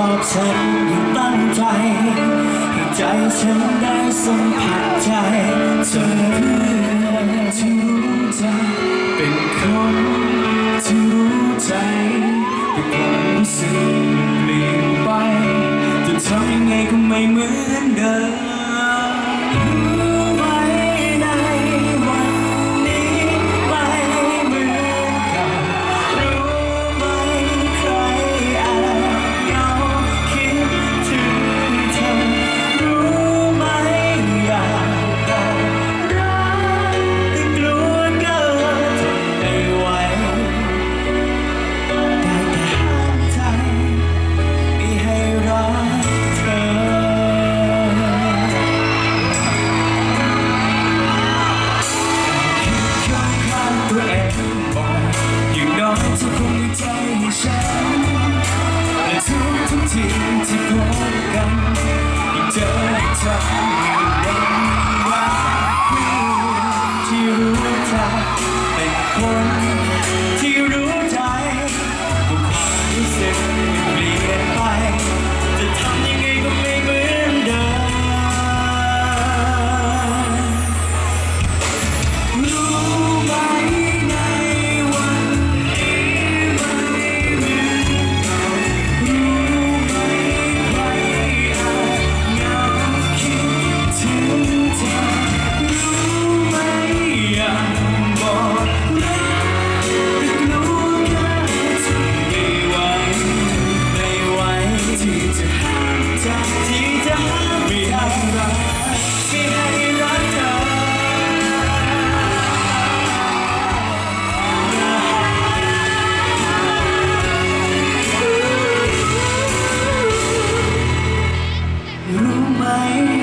ตอบฉันอย่างตั้งใจ ให้ใจฉันได้สัมผัสใจเธอที่รู้ใจ เป็นคนที่รู้ใจแต่ความรู้สึกเปลี่ยนไปจะทำยังไงก็ไม่เหมือนเดิม ที่รู้จักเป็นคน time.